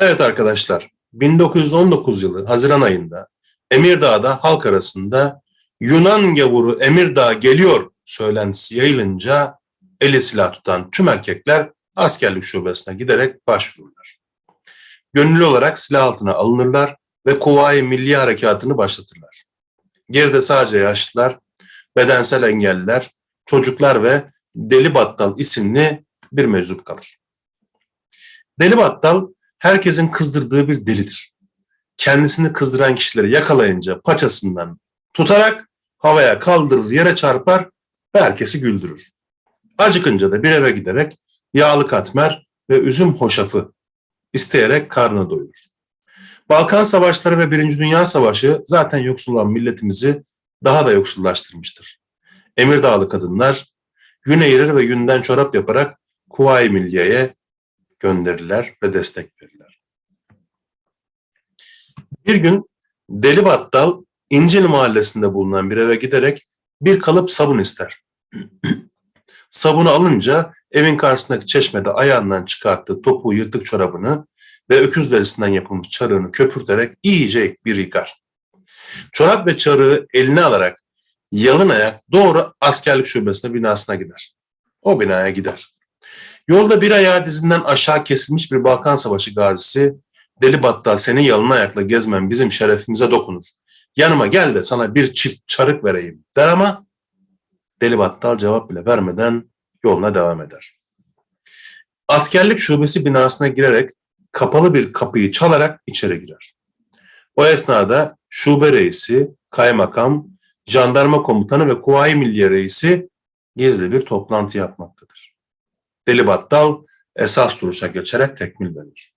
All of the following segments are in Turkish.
Evet arkadaşlar, 1919 yılı Haziran ayında Emirdağ'da halk arasında Yunan gavuru Emirdağ geliyor söylentisi yayılınca eli silah tutan tüm erkekler askerlik şubesine giderek başvururlar. Gönüllü olarak silah altına alınırlar ve Kuvayi Milli Harekatı'nı başlatırlar. Geride sadece yaşlılar, bedensel engelliler, çocuklar ve Deli Battal isimli bir meczup kalır. Deli Battal herkesin kızdırdığı bir delidir. Kendisini kızdıran kişileri yakalayınca paçasından tutarak havaya kaldırır, yere çarpar ve herkesi güldürür. Acıkınca da bir eve giderek yağlı katmer ve üzüm hoşafı isteyerek karnını doyurur. Balkan Savaşları ve Birinci Dünya Savaşı zaten yoksul olan milletimizi daha da yoksullaştırmıştır. Emirdağlı kadınlar yün eğirir ve yünden çorap yaparak Kuvayi Milliye'ye gönderirler ve destek verirler. Bir gün Deli Battal İncil mahallesinde bulunan bir eve giderek bir kalıp sabun ister. Sabunu alınca evin karşısındaki çeşmede ayağından çıkarttığı topuğu yırtık çorabını ve öküz derisinden yapılmış çarığını köpürterek iyice bir yıkar. Çorap ve çarığı eline alarak yalın ayak doğru askerlik şubesine binasına gider. O binaya gider. Yolda bir ayağı dizinden aşağı kesilmiş bir Balkan Savaşı gazisi Deli Battal senin yalın ayakla gezmen bizim şerefimize dokunur. Yanıma gel de sana bir çift çarık vereyim der ama Deli Battal cevap bile vermeden yoluna devam eder. Askerlik şubesi binasına girerek kapalı bir kapıyı çalarak içeri girer. O esnada şube reisi, kaymakam, jandarma komutanı ve Kuvayi Milliye reisi gizli bir toplantı yapmaktadır. Deli Battal esas duruşa geçerek tekmil verir.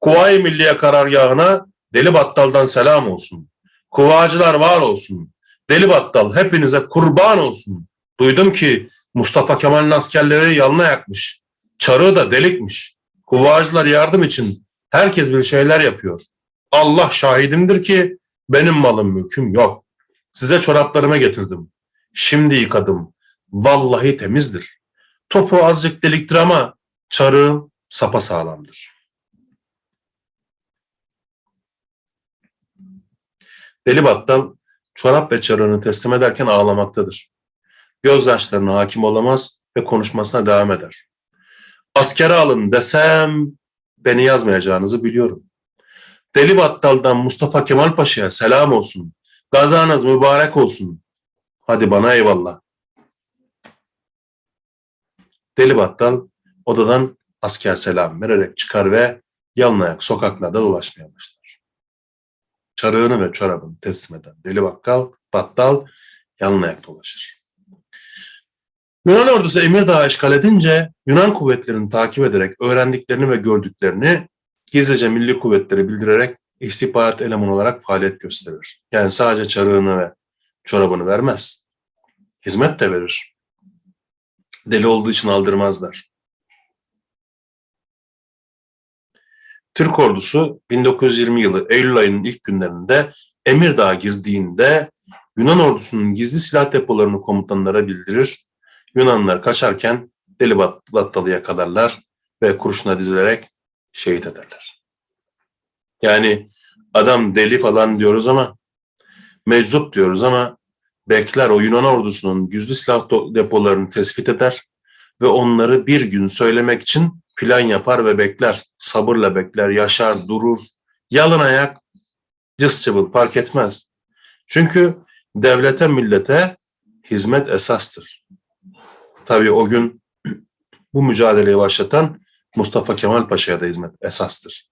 Kuvayi Milliye karargahına Deli Battal'dan selam olsun. Kuvacılar var olsun. Deli Battal hepinize kurban olsun. Duydum ki Mustafa Kemal'in askerleri yalına yakmış. Çarığı da delikmiş. Kuvacılar yardım için herkes bir şeyler yapıyor. Allah şahidimdir ki benim malım mülküm yok. Size çoraplarımı getirdim. Şimdi yıkadım. Vallahi temizdir. Topu azıcık deliktir ama çarığım sapasağlamdır. Deli Battal çorap ve çarığını teslim ederken ağlamaktadır. Gözyaşlarına hakim olamaz ve konuşmasına devam eder. Askere alın desem beni yazmayacağınızı biliyorum. Deli Battal'dan Mustafa Kemal Paşa'ya selam olsun. Gazanız mübarek olsun. Hadi bana eyvallah. Deli Battal odadan asker selam vererek çıkar ve yalın ayak sokaklarda dolaşmaya başlar. Çarığını ve çorabını teslim eden Deli Bakkal, Battal yalın ayak dolaşır. Yunan ordusu Emirdağ'ı işgal edince Yunan kuvvetlerini takip ederek öğrendiklerini ve gördüklerini gizlice milli kuvvetleri bildirerek istihbarat elemanı olarak faaliyet gösterir. Yani sadece çarığını ve çorabını vermez. Hizmet de verir. Deli olduğu için aldırmazlar. Türk ordusu 1920 yılı Eylül ayının ilk günlerinde Emirdağ'a girdiğinde Yunan ordusunun gizli silah depolarını komutanlara bildirir. Yunanlılar kaçarken Deli Bat- Battal'ı yakalarlar ve kurşuna dizilerek şehit ederler. Yani adam deli falan diyoruz ama meczup diyoruz ama bekler o Yunan ordusunun gizli silah depolarını tespit eder ve onları bir gün söylemek için plan yapar ve bekler. Sabırla bekler, yaşar, durur. Yalın ayak, cız çıbıl fark etmez. Çünkü devlete, millete hizmet esastır. Tabii o gün bu mücadeleyi başlatan Mustafa Kemal Paşa'ya da hizmet esastır.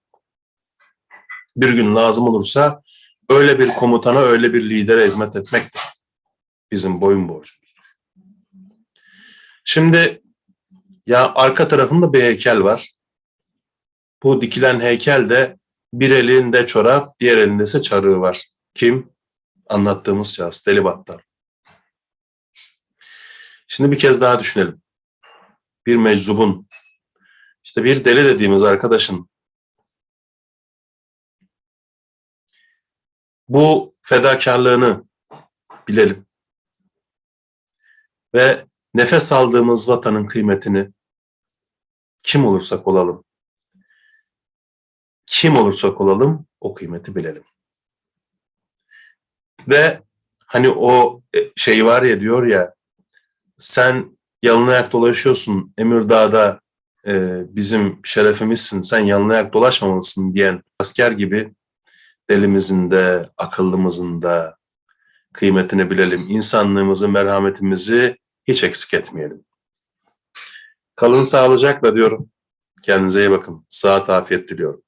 Bir gün lazım olursa öyle bir komutana, öyle bir lidere hizmet etmek de bizim boyun borcumuzdur. Şimdi ya arka tarafında bir heykel var. Bu dikilen heykel de bir elinde çorap, diğer elinde ise çarığı var. Kim? Anlattığımız şahıs, Deli Battal. Şimdi bir kez daha düşünelim. Bir meczubun, işte bir deli dediğimiz arkadaşın bu fedakarlığını bilelim. Ve nefes aldığımız vatanın kıymetini kim olursak olalım kim olursak olalım o kıymeti bilelim. Ve hani o e, şey var ya diyor ya sen yalın ayak dolaşıyorsun Emirdağ'da e, bizim şerefimizsin sen yalın ayak dolaşmamalısın diyen asker gibi delimizin de akıllımızın da kıymetini bilelim. İnsanlığımızı, merhametimizi hiç eksik etmeyelim. Kalın sağlıcakla diyorum. Kendinize iyi bakın. Sıhhat afiyet diliyorum.